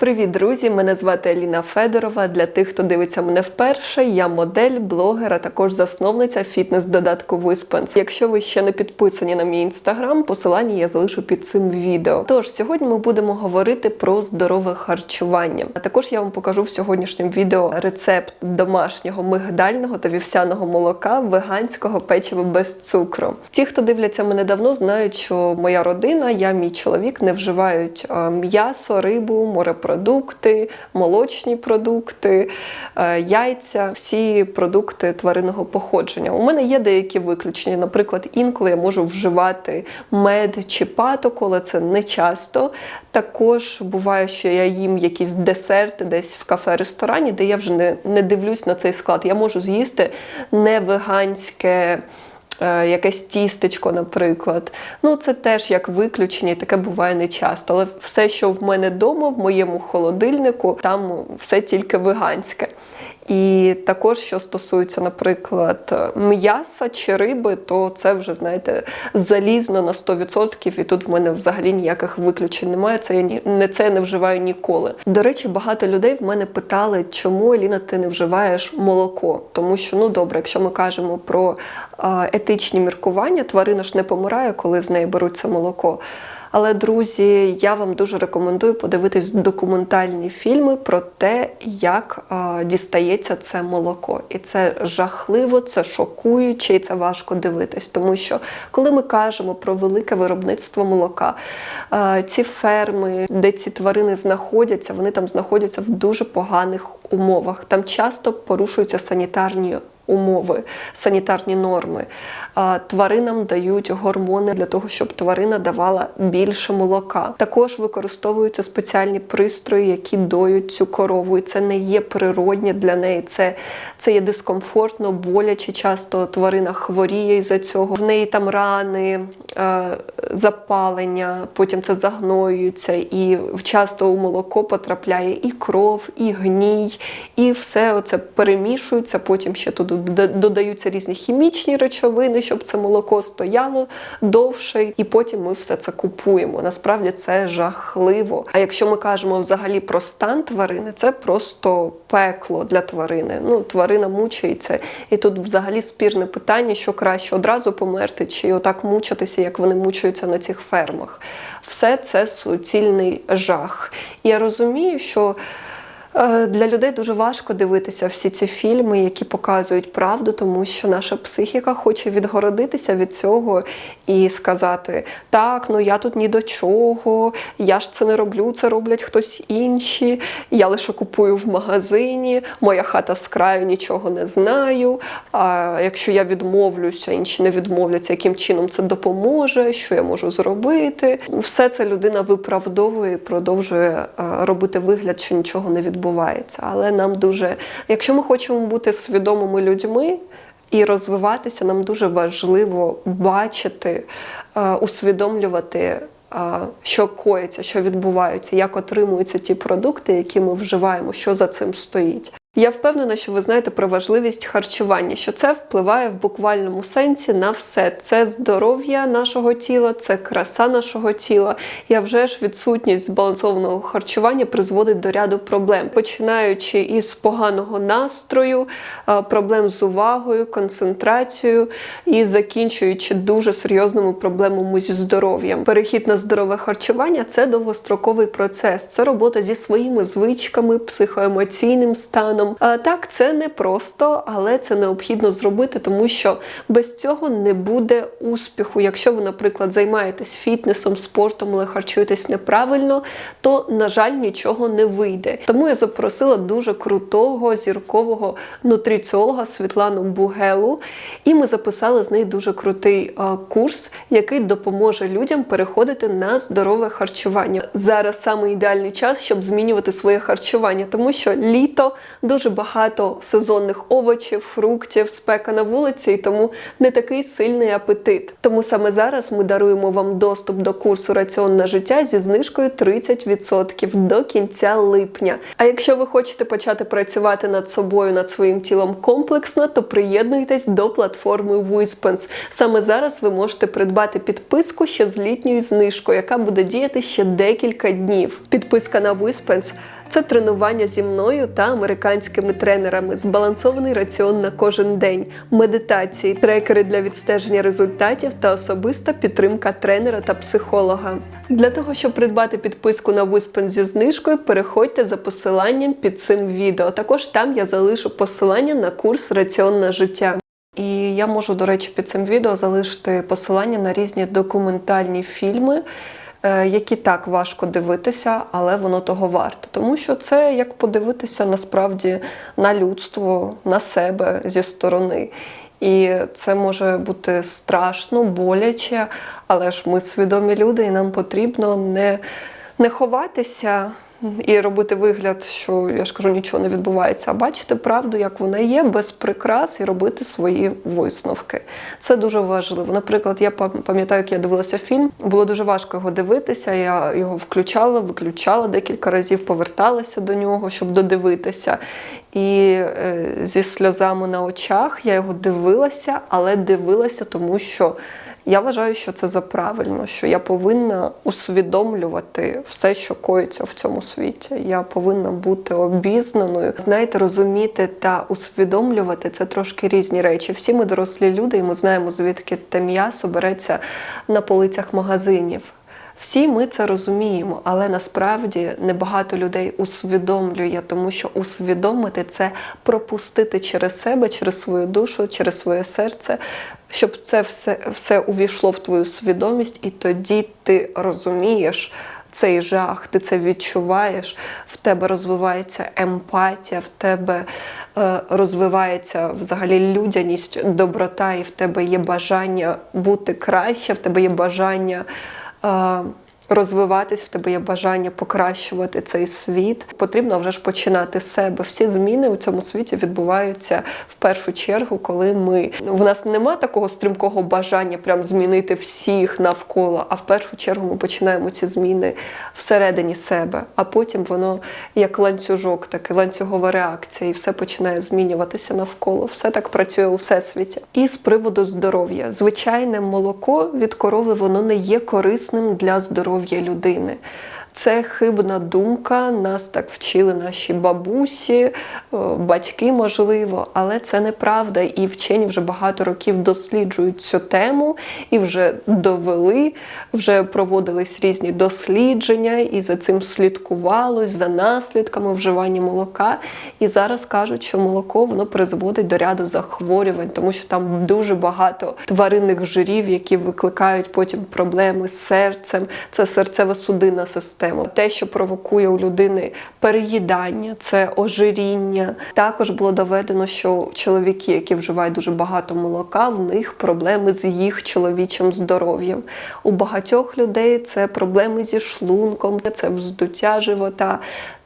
Привіт, друзі! Мене звати Аліна Федорова. Для тих, хто дивиться мене вперше, я модель, блогер, а також засновниця фітнес-додатку Виспанс. Якщо ви ще не підписані на мій інстаграм, посилання я залишу під цим відео. Тож сьогодні ми будемо говорити про здорове харчування. А також я вам покажу в сьогоднішньому відео рецепт домашнього мигдального та вівсяного молока, веганського печива без цукру. Ті, хто дивляться мене давно, знають, що моя родина, я, мій чоловік не вживають е, м'ясо, рибу, морепродукти, молочні продукти, е, яйця, всі продукти тваринного походження. У мене є деякі виключення. Наприклад, інколи я можу вживати мед чи патоку, але це не часто. Також буває, що я їм якісь десерти десь в кафе-ресторані, де я вже не, не дивлюсь на цей склад. Я можу з'їсти не веганське. Е, Якесь тістечко, наприклад. Ну, це теж як виключення, і таке буває не часто. Але все, що в мене вдома, в моєму холодильнику, там все тільки веганське. І також, що стосується, наприклад, м'яса чи риби, то це вже, знаєте, залізно на 100%, і тут в мене взагалі ніяких виключень немає. Це я ні- не це я не вживаю ніколи. До речі, багато людей в мене питали, чому Еліна, ти не вживаєш молоко? Тому що, ну добре, якщо ми кажемо про етичні міркування, тварина ж не помирає, коли з неї беруть це молоко. Але друзі, я вам дуже рекомендую подивитись документальні фільми про те, як а, дістається це молоко. І це жахливо, це шокуюче, і це важко дивитись. Тому що коли ми кажемо про велике виробництво молока, а, ці ферми, де ці тварини знаходяться, вони там знаходяться в дуже поганих умовах. Там часто порушуються санітарні умови, санітарні норми. Тваринам дають гормони для того, щоб тварина давала більше молока. Також використовуються спеціальні пристрої, які доють цю корову. І це не є природнє для неї. Це, це є дискомфортно, боляче. Часто тварина хворіє із-за цього. В неї там рани, запалення, потім це загноюється, і часто у молоко потрапляє і кров, і гній, і все оце перемішується. Потім ще туди додаються різні хімічні речовини, щоб це молоко стояло довше, і потім ми все це купуємо. Насправді це жахливо. А якщо ми кажемо взагалі про стан тварини, це просто пекло для тварини. Ну, тварина мучається, і тут взагалі спірне питання, що краще одразу померти, чи отак мучитися, як вони мучаються на цих фермах. Все це суцільний жах. І я розумію, що. Е, Для людей дуже важко дивитися всі ці фільми, які показують правду, тому що наша психіка хоче відгородитися від цього і сказати: так, ну я тут ні до чого, я ж це не роблю, це роблять хтось інші. Я лише купую в магазині, моя хата з краю нічого не знаю. А якщо я відмовлюся, інші не відмовляться, яким чином це допоможе, що я можу зробити. Все це людина виправдовує і продовжує е, робити вигляд, що нічого не відбувається. Але нам дуже, якщо ми хочемо бути свідомими людьми. І розвиватися нам дуже важливо бачити, е, усвідомлювати, е, що коїться, що відбувається, як отримуються ті продукти, які ми вживаємо, що за цим стоїть. Я впевнена, що ви знаєте про важливість харчування, що це впливає в буквальному сенсі на все. Це здоров'я нашого тіла, це краса нашого тіла. А вже ж відсутність збалансованого харчування призводить до ряду проблем, починаючи із поганого настрою, е, проблем з увагою, концентрацією і закінчуючи дуже серйозними проблемами зі здоров'ям. Перехід на здорове харчування це довгостроковий процес, це робота зі своїми звичками, психоемоційним станом. А, Так, це не просто, але це необхідно зробити, тому що без цього не буде успіху. Якщо ви, наприклад, займаєтесь фітнесом, спортом, але харчуєтесь неправильно, то, на жаль, нічого не вийде. Тому я запросила дуже крутого зіркового нутриціолога Світлану Бугелу, і ми записали з нею дуже крутий а, курс, який допоможе людям переходити на здорове харчування. Зараз саме ідеальний час, щоб змінювати своє харчування, тому що літо дуже багато сезонних овочів, фруктів, спека на вулиці, і тому не такий сильний апетит. Тому саме зараз ми даруємо вам доступ до курсу Раціонне життя зі знижкою 30% до кінця липня. А якщо ви хочете почати працювати над собою, над своїм тілом комплексно, то приєднуйтесь до платформи Wispens. Саме зараз ви можете придбати підписку ще з літньою знижкою, яка буде діяти ще декілька днів. Підписка на Wispens – це тренування зі мною та американськими тренерами, збалансований раціон на кожен день, медитації, трекери для відстеження результатів та особиста підтримка тренера та психолога. Для того, щоб придбати підписку на Виспен зі знижкою, переходьте за посиланням під цим відео. Також там я залишу посилання на курс Раціонне життя. І я можу, до речі, під цим відео залишити посилання на різні документальні фільми, які так важко дивитися, але воно того варто. Тому що це як подивитися насправді на людство, на себе зі сторони. І це може бути страшно, боляче, але ж ми свідомі люди, і нам потрібно не, не ховатися і робити вигляд, що я ж кажу, нічого не відбувається, а бачити правду, як вона є, без прикрас і робити свої висновки. Це дуже важливо. Наприклад, я пам- пам'ятаю, як я дивилася фільм. Було дуже важко його дивитися. Я його включала, виключала декілька разів, поверталася до нього, щоб додивитися. І е, зі сльозами на очах я його дивилася, але дивилася, тому що. Я вважаю, що це за правильно, що я повинна усвідомлювати все, що коїться в цьому світі. Я повинна бути обізнаною. Знаєте, розуміти та усвідомлювати це трошки різні речі. Всі ми дорослі люди, і ми знаємо, звідки те м'ясо береться на полицях магазинів. Всі ми це розуміємо, але насправді небагато людей усвідомлює, тому що усвідомити це пропустити через себе, через свою душу, через своє серце, щоб це все, все увійшло в твою свідомість, і тоді ти розумієш. Цей жах, ти це відчуваєш, в тебе розвивається емпатія, в тебе е, розвивається взагалі людяність, доброта, і в тебе є бажання бути краще, в тебе є бажання е, розвиватись, в тебе є бажання покращувати цей світ. Потрібно вже ж починати з себе. Всі зміни у цьому світі відбуваються в першу чергу, коли ми в нас нема такого стрімкого бажання прям змінити всіх навколо. А в першу чергу ми починаємо ці зміни всередині себе, а потім воно як ланцюжок, такий ланцюгова реакція, і все починає змінюватися навколо. Все так працює у всесвіті. І з приводу здоров'я, звичайне молоко від корови воно не є корисним для здоров'я людини. Це хибна думка, нас так вчили наші бабусі, е, батьки, можливо, але це неправда. І вчені вже багато років досліджують цю тему і вже довели, вже проводились різні дослідження, і за цим слідкувалось, за наслідками вживання молока. І зараз кажуть, що молоко воно призводить до ряду захворювань, тому що там дуже багато тваринних жирів, які викликають потім проблеми з серцем. Це серцево-судинна система. Те, що провокує у людини переїдання, це ожиріння. Також було доведено, що чоловіки, які вживають дуже багато молока, в них проблеми з їх чоловічим здоров'ям. У багатьох людей це проблеми зі шлунком, це вздуття живота.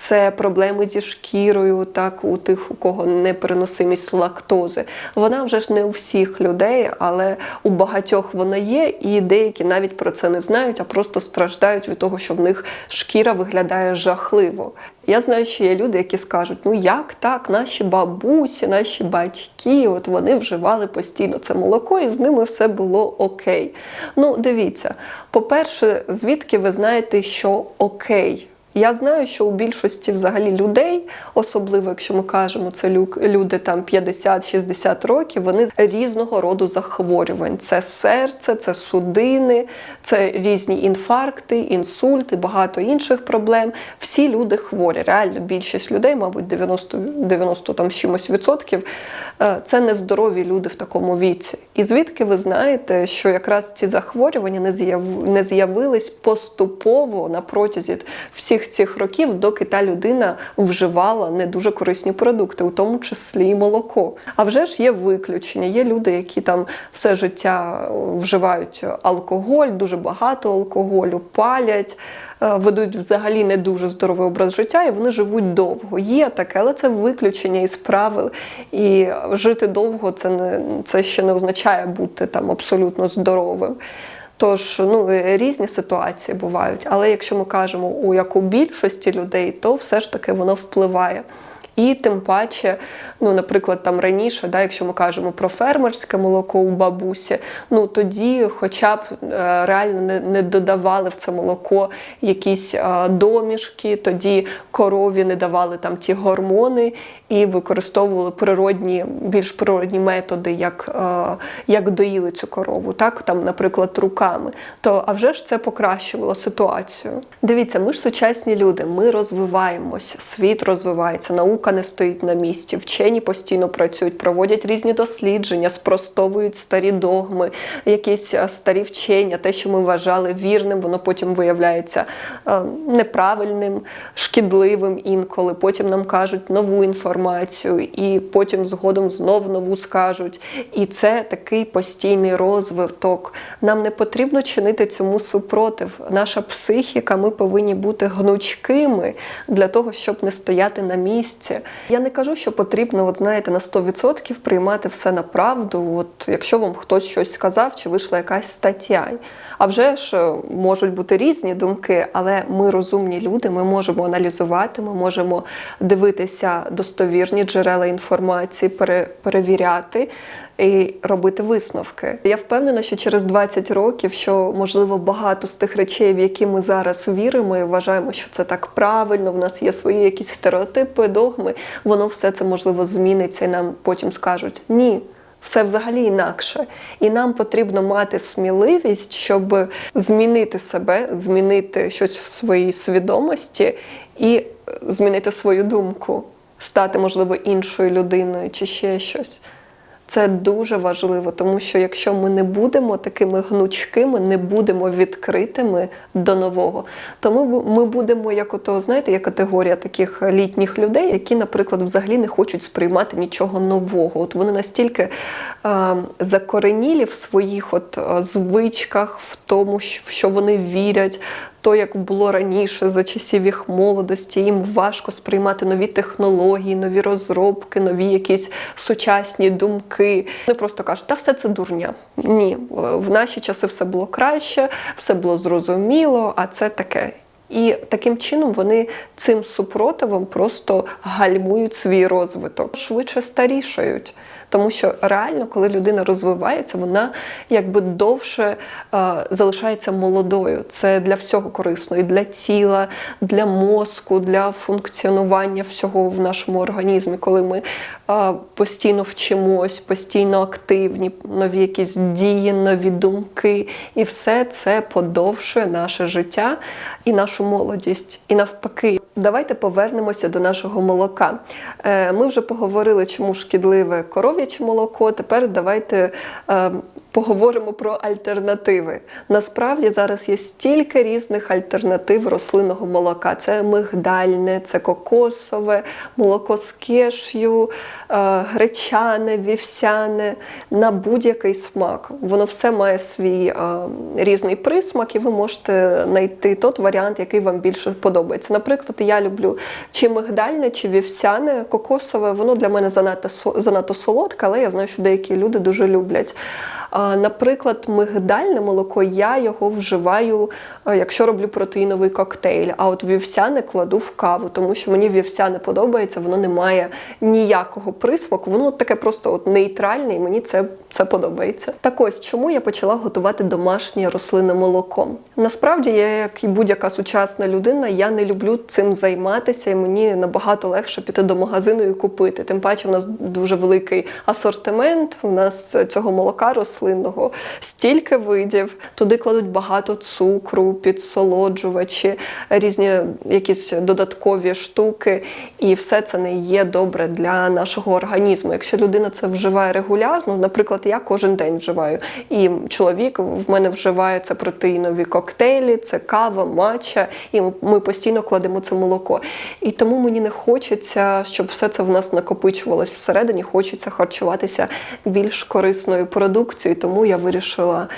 Це проблеми зі шкірою, так у тих, у кого непереносимість лактози. Вона вже ж не у всіх людей, але у багатьох вона є, і деякі навіть про це не знають, а просто страждають від того, що в них шкіра виглядає жахливо. Я знаю, що є люди, які скажуть: ну як так, наші бабусі, наші батьки, от вони вживали постійно це молоко, і з ними все було окей. Ну, дивіться, по-перше, звідки ви знаєте, що окей? Я знаю, що у більшості взагалі людей, особливо якщо ми кажемо, це люди там 50-60 років, вони з різного роду захворювань. Це серце, це судини, це різні інфаркти, інсульти, багато інших проблем. Всі люди хворі. Реально більшість людей, мабуть, 90, 90 там чимось відсотків, е, це нездорові люди в такому віці. І звідки ви знаєте, що якраз ці захворювання не з'яв- не з'явились поступово на протязі всіх цих років, доки та людина вживала не дуже корисні продукти, у тому числі і молоко. А вже ж є виключення. Є люди, які там все життя вживають алкоголь, дуже багато алкоголю, палять. е, ведуть взагалі не дуже здоровий образ життя, і вони живуть довго. Є таке, але це виключення із правил. І жити довго це не це ще не означає бути там абсолютно здоровим. Тож ну різні ситуації бувають. Але якщо ми кажемо у як у більшості людей, то все ж таки воно впливає. І тим паче, ну, наприклад, там раніше, да, якщо ми кажемо про фермерське молоко у бабусі, ну тоді хоча б е, реально не, не додавали в це молоко якісь е, домішки, тоді корові не давали там ті гормони і використовували природні, більш природні методи, як, е, як доїли цю корову, так там, наприклад, руками. То а вже ж це покращувало ситуацію. Дивіться, ми ж сучасні люди, ми розвиваємось, світ розвивається, наука не стоїть на місці, вчені постійно працюють, проводять різні дослідження, спростовують старі догми, якісь е, старі вчення, те, що ми вважали вірним, воно потім виявляється е, неправильним, шкідливим інколи. Потім нам кажуть нову інформацію, і потім згодом знов нову скажуть. І це такий постійний розвиток. Нам не потрібно чинити цьому супротив. Наша психіка, ми повинні бути гнучкими для того, щоб не стояти на місці. Я не кажу, що потрібно, от знаєте, на 100% приймати все на правду. От якщо вам хтось щось сказав, чи вийшла якась стаття. А вже ж е, можуть бути різні думки, але ми розумні люди, ми можемо аналізувати, ми можемо дивитися достовірні джерела інформації, пере, перевіряти. І робити висновки. Я впевнена, що через 20 років, що можливо багато з тих речей, в які ми зараз віримо і вважаємо, що це так правильно, в нас є свої якісь стереотипи, догми, воно все це можливо зміниться, і нам потім скажуть ні. Все взагалі інакше, і нам потрібно мати сміливість, щоб змінити себе, змінити щось в своїй свідомості і змінити свою думку, стати можливо іншою людиною чи ще щось. Це дуже важливо, тому що якщо ми не будемо такими гнучкими, не будемо відкритими до нового, то ми, ми будемо як ото, знаєте, є категорія таких літніх людей, які, наприклад, взагалі не хочуть сприймати нічого нового. От вони настільки е, закоренілі в своїх от звичках, в тому, в що вони вірять. То, як було раніше, за часів їх молодості, їм важко сприймати нові технології, нові розробки, нові якісь сучасні думки. Вони просто кажуть, та все це дурня. Ні, в наші часи все було краще, все було зрозуміло, а це таке. І таким чином вони цим супротивом просто гальмують свій розвиток, швидше старішають. Тому що реально, коли людина розвивається, вона якби довше е, залишається молодою. Це для всього корисно, і для тіла, для мозку, для функціонування всього в нашому організмі, коли ми е, постійно вчимось, постійно активні, нові якісь дії, нові думки, і все це подовшує наше життя і нашу молодість. І навпаки, давайте повернемося до нашого молока. Е, ми вже поговорили, чому шкідливе коров'яче молоко. Тепер давайте е, поговоримо про альтернативи. Насправді зараз є стільки різних альтернатив рослинного молока: це мигдальне, це кокосове, молоко з кешю, е, гречане, вівсяне на будь-який смак. Воно все має свій е, різний присмак, і ви можете знайти тот варіант, який вам більше подобається. Наприклад, я люблю чи мигдальне, чи вівсяне, кокосове. Воно для мене занадто занадто солодке, але я знаю, що деякі люди дуже люблять. Наприклад, мигдальне молоко, я його вживаю, якщо роблю протеїновий коктейль. А от вівсяне кладу в каву, тому що мені вівсяне подобається, воно не має ніякого присмаку, воно таке просто от нейтральне, і мені це це подобається. Так ось чому я почала готувати домашнє рослинне молоко. Насправді, я, як і будь-яка сучасна людина, я не люблю цим займатися, і мені набагато легше піти до магазину і купити. Тим паче, в нас дуже великий асортимент. У нас цього молока рослинного стільки видів. Туди кладуть багато цукру, підсолоджувачі, різні якісь додаткові штуки, і все це не є добре для нашого організму. Якщо людина це вживає регулярно, наприклад, я кожен день вживаю, і чоловік в мене вживає це протеїнові коктейлі, це кава, матча, і ми постійно кладемо це молоко. І тому мені не хочеться, щоб все це в нас накопичувалось всередині. Хочеться харчуватися більш корисною продукцією, тому я вирішила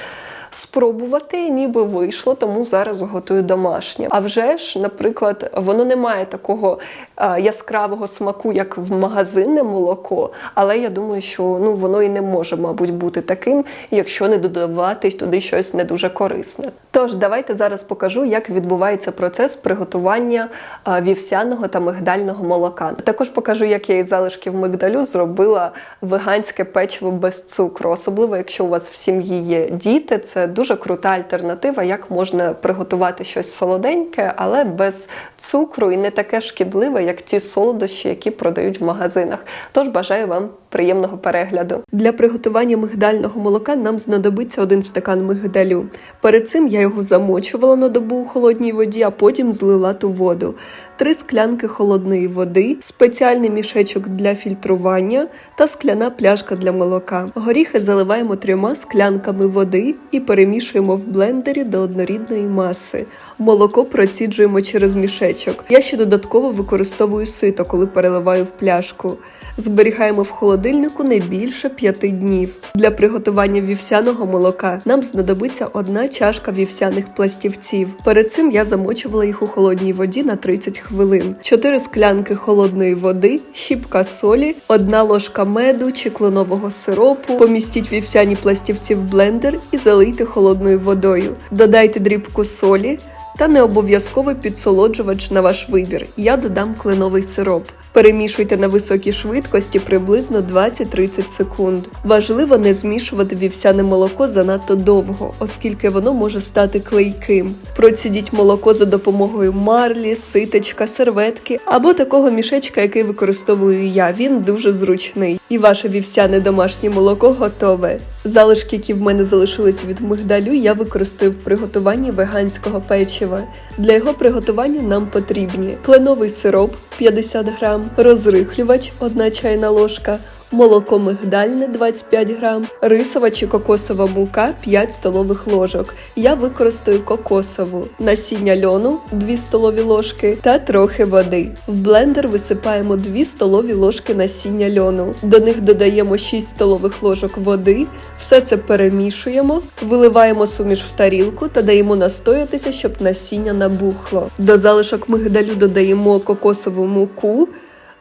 спробувати, ніби вийшло, тому зараз готую домашнє. А вже ж, наприклад, воно не має такого яскравого смаку, як в магазинне молоко, але я думаю, що ну воно і не може, мабуть, бути таким, якщо не додавати туди щось не дуже корисне. Тож давайте зараз покажу, як відбувається процес приготування е, вівсяного та мигдального молока. Також покажу, як я із залишків мигдалю зробила веганське печиво без цукру. Особливо, якщо у вас в сім'ї є діти, це дуже крута альтернатива, як можна приготувати щось солоденьке, але без цукру і не таке шкідливе, як ті солодощі, які продають в магазинах. Тож бажаю вам приємного перегляду. Для приготування мигдального молока нам знадобиться один стакан мигдалю. Перед цим я його замочувала на добу у холодній воді, а потім злила ту воду. Три склянки холодної води, спеціальний мішечок для фільтрування та скляна пляшка для молока. Горіхи заливаємо трьома склянками води і перемішуємо в блендері до однорідної маси. Молоко проціджуємо через мішечок. Я ще додатково використовую сито, коли переливаю в пляшку. Зберігаємо в холодильнику не більше 5 днів. Для приготування вівсяного молока нам знадобиться одна чашка вівсяних пластівців. Перед цим я замочувала їх у холодній воді на 30 хвилин. 4 склянки холодної води, щіпка солі, одна ложка меду чи кленового сиропу. Помістіть вівсяні пластівці в блендер і залийте холодною водою. Додайте дрібку солі. Та не обов'язково підсолоджувач на ваш вибір. Я додам кленовий сироп. Перемішуйте на високій швидкості приблизно 20-30 секунд. Важливо не змішувати вівсяне молоко занадто довго, оскільки воно може стати клейким. Процідіть молоко за допомогою марлі, ситечка, серветки або такого мішечка, який використовую я. Він дуже зручний. І ваше вівсяне домашнє молоко готове. Залишки, які в мене залишились від мигдалю, я використаю в приготуванні веганського печива. Для його приготування нам потрібні кленовий сироп 50 грам, розрихлювач 1 чайна ложка, молоко мигдальне 25 грам, рисова чи кокосова мука 5 столових ложок. Я використаю кокосову, насіння льону 2 столові ложки та трохи води. В блендер висипаємо 2 столові ложки насіння льону. До них додаємо 6 столових ложок води. Все це перемішуємо, виливаємо суміш в тарілку та даємо настоятися, щоб насіння набухло. До залишок мигдалю додаємо кокосову муку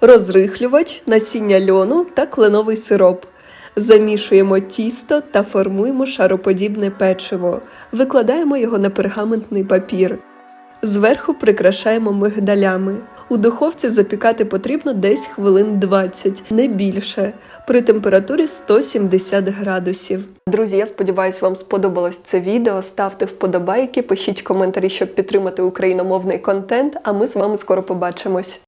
розрихлювач, насіння льону та кленовий сироп. Замішуємо тісто та формуємо шароподібне печиво. Викладаємо його на пергаментний папір. Зверху прикрашаємо мигдалями. У духовці запікати потрібно десь хвилин 20, не більше, при температурі 170 градусів. Друзі, я сподіваюся, вам сподобалось це відео. Ставте вподобайки, пишіть коментарі, щоб підтримати україномовний контент. А ми з вами скоро побачимось.